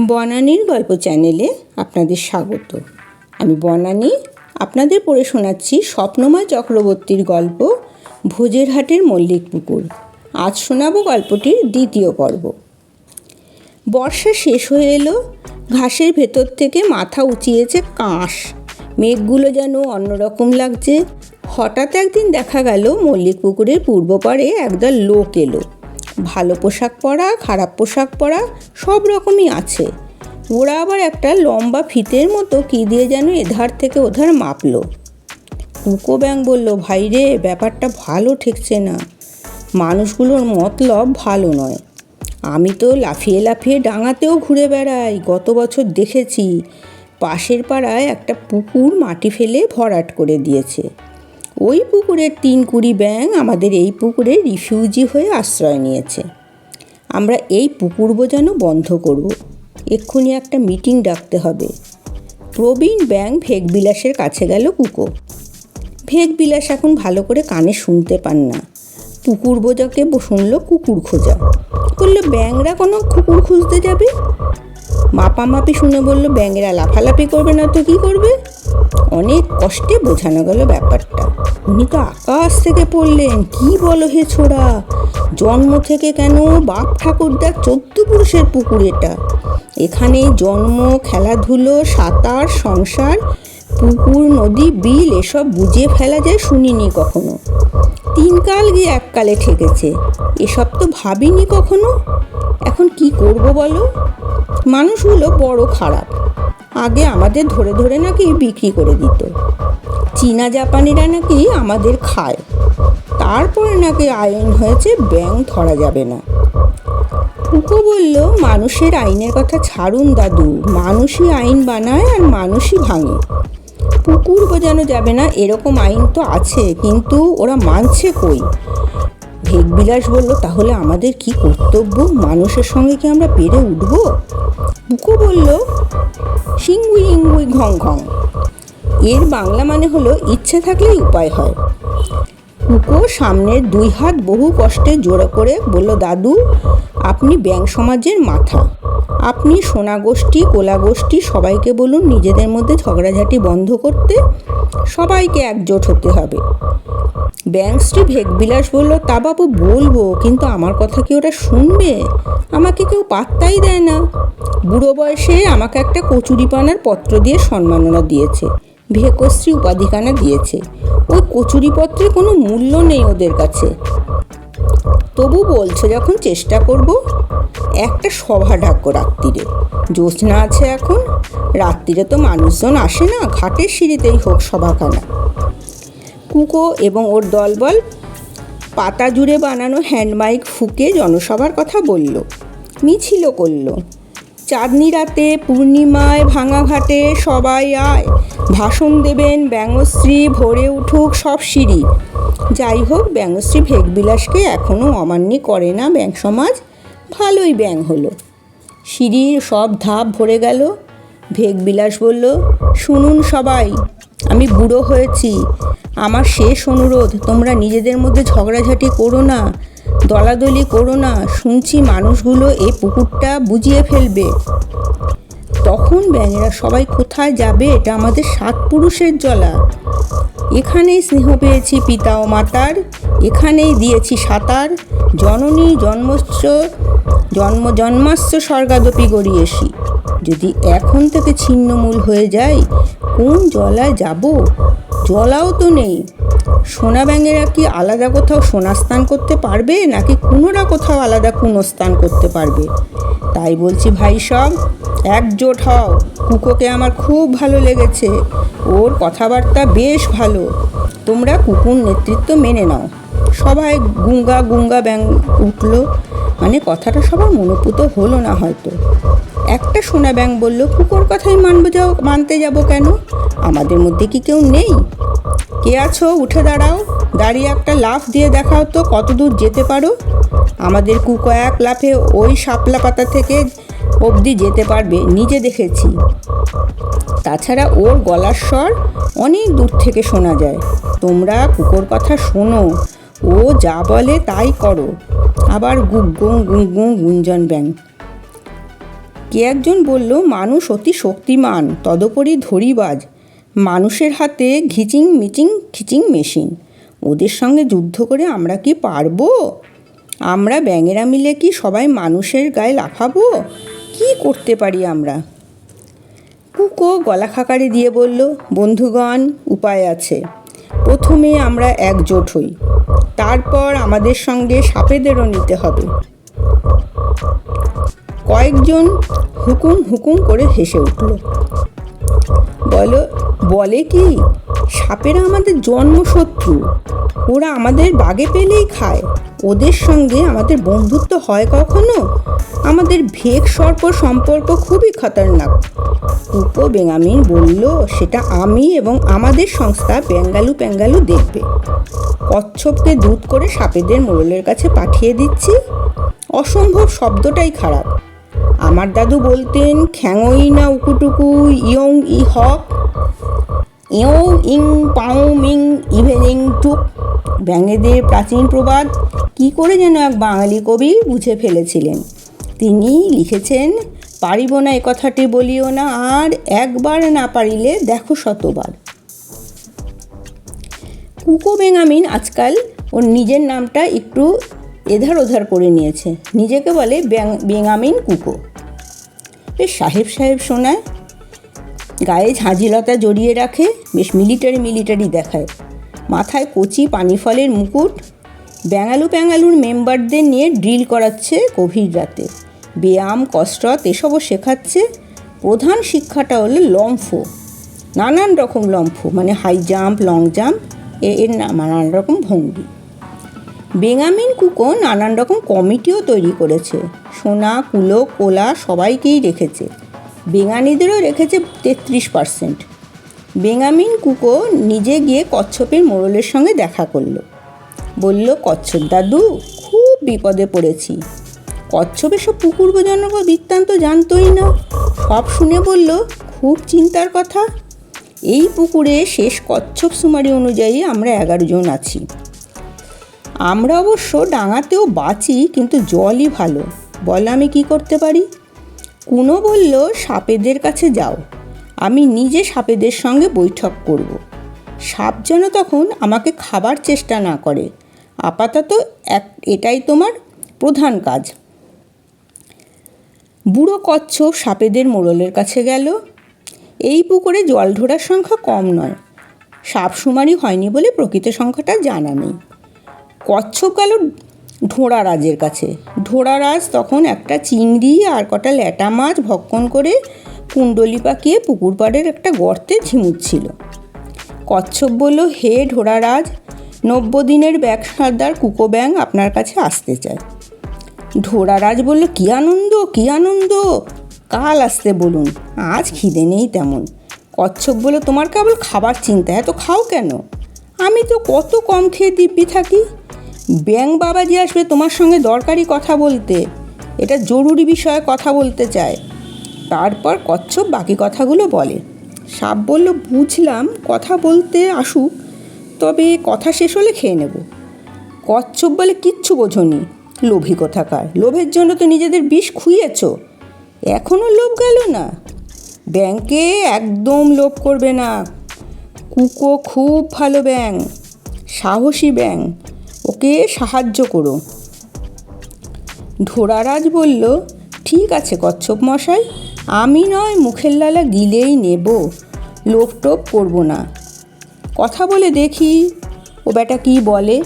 বনানীর গল্প চ্যানেলে আপনাদের স্বাগত। আমি বনানী, আপনাদের পড়ে শোনাচ্ছি স্বপ্নময় চক্রবর্তীর গল্প ভোজের হাটের মল্লিক পুকুর আজ শোনাবো গল্পটির দ্বিতীয় পর্ব। বর্ষা শেষ হয়ে এলো, ঘাসের ভেতর থেকে মাথা উঁচিয়েছে কাঁস। মেঘগুলো যেন অন্যরকম লাগছে। হঠাৎ একদিন দেখা গেল মল্লিক পুকুরের পূর্ব পাড়ে একদল লোক এলো। ভালো পোশাক পরা, খারাপ পোশাক পরা, সব রকমই আছে। ওরা আবার একটা লম্বা ফিতের মতো কী দিয়ে যেন এধার থেকে ওধার মাপল। কুকো ব্যাং বলল, ভাই রে, ব্যাপারটা ভালো ঠেকছে না। মানুষগুলোর মতলব ভালো নয়। আমি তো লাফিয়ে লাফিয়ে ডাঙাতেও ঘুরে বেড়াই, গত বছর দেখেছি। পাশের পাড়ায় একটা পুকুর মাটি ফেলে ভরাট করে দিয়েছে। ওই পুকুরের তিন কুড়ি ব্যাং আমাদের এই পুকুরে রিফিউজি হয়ে আশ্রয় নিয়েছে। আমরা এই পুকুর বোঝানো বন্ধ করব। এক্ষুনি একটা মিটিং ডাকতে হবে। প্রবীণ ব্যাং ভেগবিলাসের কাছে গেল কুকো। ভেগবিলাস এখন ভালো করে কানে শুনতে পান না। পুকুর বোঝাকে শুনল কুকুর খোঁজা। বলল ব্যাংরা কোনো কুকুর খুঁজতে যাবে? মাপামাপি শুনে বলল, ব্যাঙেরা লাফালাফি করবে না তো কী করবে? অনেক কষ্টে বোঝানো গেল ব্যাপারটা। উনি তো আকাশ থেকে পড়লেন, কি বলো হে ছোড়া? জন্ম থেকে কেন বাপ ঠাকুরদার চোদ্দ পুরুষের পুকুর এটা? এখানে জন্ম, খেলাধুলো, সাঁতার, সংসার, পুকুর, নদী, বিল এসব বুঝিয়ে ফেলা যায় শুনিনি কখনো। তিনকাল গিয়ে এককালে ঠেকেছে। এসব তো ভাবিনি কখনো? এখন কি করব বলো? মানুষগুলো বড় খারাপ। আগে আমাদের ধরে ধরে নাকি বিক্রি করে দিত। চীনা জাপানিরা নাকি আমাদের খায়। তারপরে নাকি আইন হয়েছে ব্যাং ধরা যাবে না। ফুকো বলল, মানুষের আইনের কথা ছাড়ুন দাদু। মানুষই আইন বানায় আর মানুষই ভাঙে। পুকুর বোঝানো যাবে না, এরকম আইন তো আছে, কিন্তু ওরা মানছে কই? ভেগবিলাস বলল, তাহলে আমাদের কি কর্তব্য? মানুষের সঙ্গে কি আমরা পেরে উঠব? পুকো বলল ঘং ঘং। এর বাংলা মানে হলো ইচ্ছে থাকলেই উপায় হয়। কুকো সামনের দুই হাত বহু কষ্টে জোড়া করে বলল, দাদু, আপনি ব্যাং সমাজের মাথা। আপনি সোনা গোষ্ঠী কোলা গোষ্ঠী সবাইকে বলুন নিজেদের মধ্যে ঝগড়াঝাটি বন্ধ করতে সবাইকে একজোট হতে হবে। ব্যাংকশ্রী ভেগবিলাস বলল, তা বাবু বলব, কিন্তু আমার কথা কি ওরা শুনবে? আমাকে কেউ পাত্তাই দেয় না। বুড়ো বয়সে আমাকে একটা কচুরিপানার পত্র দিয়ে সম্মাননা দিয়েছে ভেকশ্রী উপাধিখানা দিয়েছে। ওই কচুরিপত্রে কোনো মূল্য নেই ওদের কাছে। তবু বলছে, যখন চেষ্টা করব, একটা সভা ডাকো রাত্রিরে। জ্যোৎস্না আছে এখন, রাত্রিরে তো মানুষজন আসে না, ঘাটের সিঁড়িতেই হোক সভাখানা। কুকো এবং ওর দলবল পাতা জুড়ে বানানো হ্যান্ডমাইক ফুকে জনসভার কথা বলল। মিছিলও করল। চাঁদনি রাতে পূর্ণিমায় ভাঙাঘাটে সবাই আয়। ভাষণ দেবেন ব্যঙ্গশ্রী, ভরে উঠুক সব সিঁড়ি। যাই হোক, ব্যঙ্গশ্রী ভেগবিলাসকে এখনও অমান্য করে না ব্যাং সমাজ। ভালোই ব্যাং হলো। সিঁড়ির সব ধাপ ভরে গেল। ভেগবিলাস বলল, শুনুন সবাই, আমি বুড়ো হয়েছি। আমার শেষ অনুরোধ, তোমরা নিজেদের মধ্যে ঝগড়াঝাটি করো না, দলাদলি করো না, শুনছি মানুষগুলো এই পুকুরটা বুঝিয়ে ফেলবে। তখন ব্যাঙেরা সবাই কোথায় যাবে, এটা আমাদের সাত পুরুষের জলা এখানেই স্নেহ পেয়েছি পিতা ও মাতার, এখানেই দিয়েছি সাঁতার, জননী জন্মস্ব জন্ম জন্মাস্য স্বর্গাদপি গড়িয়েছি যদি এখন থেকে ছিন্নমূল হয়ে যায় কোন জলায় যাব? জলাও তো নেই। সোনা ব্যাঙেরা কি আলাদা কোথাও সোনা স্নান করতে পারবে, নাকি কুনোরা কোথাও আলাদা কুনো স্নান করতে পারবে? তাই বলছি ভাই সব একজোট হও। কুকোকে আমার খুব ভালো লেগেছে। ওর কথাবার্তা বেশ ভালো। তোমরা কুকুর নেতৃত্ব মেনে নাও। সবাই গুঙ্গা গুঙ্গা ব্যাং উঠল। মানে কথাটা সবার মনোপুত হলো না হয়তো। একটা সোনা ব্যাং বলল, কুকুর কথাই মানবো যাও, মানতে যাব কেন? আমাদের মধ্যে কি কেউ নেই? কে আছো? উঠে দাঁড়াও। দাঁড়িয়ে একটা লাফ দিয়ে দেখাও তো, কত দূর যেতে পারো? আমাদের কুকো এক লাফে ওই শাপলা পাতা থেকে অবধি যেতে পারবে, নিজে দেখেছি। তাছাড়া ওর গলার স্বর অনেক দূর থেকে শোনা যায়। তোমরা কুকুর কথা শোনো। ও যা বলে তাই করো। আবার গুগ গুঁ গুঁ গুঁ গুঞ্জন ব্যাং কে একজন বলল, মানুষ অতি শক্তিমান, তদুপরি ধরিবাজ মানুষের হাতে ঘিচিং মিচিং, খিচিং মেশিন। ওদের সঙ্গে যুদ্ধ করে আমরা কি পারব? আমরা ব্যাঙেরা মিলে কি সবাই মানুষের গায়ে লাফাবো? কি করতে পারি আমরা? কুকো গলা খাকারি দিয়ে বলল, বন্ধুগণ, উপায় আছে। প্রথমে আমরা একজোট হই। তারপর আমাদের সঙ্গে সাপেদেরও নিতে হবে। কয়েকজন হুকুম হুকুম করে হেসে উঠল। বলো, বলে কি, সাপেরা আমাদের জন্মশত্রু। ওরা আমাদের বাগে পেলেই খায়। ওদের সঙ্গে আমাদের বন্ধুত্ব হয় কখনো? আমাদের ভেক সর্প সম্পর্ক খুবই খতরনাক। কুপো বেঙ্গামিন বলল, সেটা আমি এবং আমাদের সংস্থা বেঙ্গালু প্যাঙ্গালু দেখবে। কচ্ছপকে দুধ করে সাপেদের মোড়লের কাছে পাঠিয়ে দিচ্ছি। অসম্ভব শব্দটাই খারাপ। আমার দাদু বলতেন খ্যাঙই না উকুটুকু, ইয়ং ই হক। ইয়ং ইং পাও মিং ইভেনিং টুক ব্যাঙেদের প্রাচীন প্রবাদ, কি করে যেন এক বাঙালি কবি বুঝে ফেলেছিলেন। তিনি লিখেছেন, পারিব না এ কথাটি বলিও না, আর একবার না পারিলে দেখো শতবার। কুকো বেঙ্গামিন আজকাল ওর নিজের নামটা একটু এধার ওধার করে নিয়েছে। নিজেকে বলে ব্যাং- বেঙ্গামিন কুকো। বেশ সাহেব সাহেব শোনায়, গায়ে ঝাঁঝিলতা জড়িয়ে রাখে, বেশ মিলিটারি মিলিটারি দেখায়। মাথায় কচি পানি ফলের মুকুট ব্যাঙ্গালু প্যাঙ্গালুর মেম্বারদের নিয়ে ড্রিল করাচ্ছে গভীর রাতে। ব্যায়াম কসরত এসবও শেখাচ্ছে। প্রধান শিক্ষাটা হলো লম্ফ। নানান রকম লম্ফ মানে হাই জাম্প, লং জাম্প এর নানান রকম ভঙ্গি। বেঙ্গামিন কুকো নানান রকম কমিটিও তৈরি করেছে। সোনা, কুলো, কোলা সবাইকেই রেখেছে। বেঙ্গানিদেরও রেখেছে তেত্রিশ পার্সেন্ট। বেঙ্গামিন কুকো নিজে গিয়ে কচ্ছপের মোড়লের সঙ্গে দেখা করল। বলল, কচ্ছপ দাদু, খুব বিপদে পড়েছি। কচ্ছপ এসব পুকুর পুকুরজনক বৃত্তান্ত জানতই না। সব শুনে বলল, খুব চিন্তার কথা। এই পুকুরে শেষ কচ্ছপ সুমারি অনুযায়ী আমরা এগারো জন আছি। আমরা অবশ্য ডাঙাতেও বাঁচি, কিন্তু জলই ভালো। বল আমি কি করতে পারি? কুনো বলল, সাপেদের কাছে যাও। আমি নিজে সাপেদের সঙ্গে বৈঠক করব। সাপ যেন তখন আমাকে খাবার চেষ্টা না করে। আপাতত এক, এটাই তোমার প্রধান কাজ। বুড়ো কচ্ছপ সাপেদের মোড়লের কাছে গেল। এই পুকুরে জল ঢোড়ার সংখ্যা কম নয়। সাপ সুমারি হয়নি বলে প্রকৃত সংখ্যাটা জানা নেই। কচ্ছপ গেল ঢোড়ারাজের কাছে। ঢোড়ারাজ তখন একটা চিংড়ি আর কটা ল্যাটা মাছ ভক্ষণ করে কুণ্ডলি পাকিয়ে পুকুর পাড়ের একটা গর্তে ঝিমুচ্ছিল। কচ্ছপ বলল, হে ঢোড়ারাজ নব্য দিনের ব্যাগ সর্দার কুকো ব্যাং আপনার কাছে আসতে চায়। ঢোড়ারাজ বলল, কী আনন্দ কী আনন্দ, কাল আসতে বলুন, আজ খিদে নেই তেমন। কচ্ছপ বলল, তোমার কেবল খাবার চিন্তা, এত খাও কেন? আমি তো কত কম খেয়ে দিব্যি থাকি। ব্যাং বাবাজি আসবে তোমার সঙ্গে দরকারি কথা বলতে। এটা জরুরি বিষয়ে কথা বলতে চায়। তারপর কচ্ছপ বাকি কথাগুলো বলে। সাপ বলল, বুঝলাম, কথা বলতে আসুক, তবে কথা শেষ হলে খেয়ে নেব। কচ্ছপ বলে, কিচ্ছু বোঝনি, লোভী কোথাকার? লোভের জন্য তো নিজেদের বিষ খুইয়েছ। এখনও লোভ গেল না? ব্যাংকে একদম লোভ করবে না। কুকো খুব ভালো ব্যাং, সাহসী ব্যাং। ওকে সাহায্য করো। ধোরারাজ বলল, ঠিক আছে কচ্ছপ মশাই, আমি নয়, মুখের লালা গিলেই নেব লোপটোপ করব না। কথা বলে দেখি, ও বেটা কী বলে?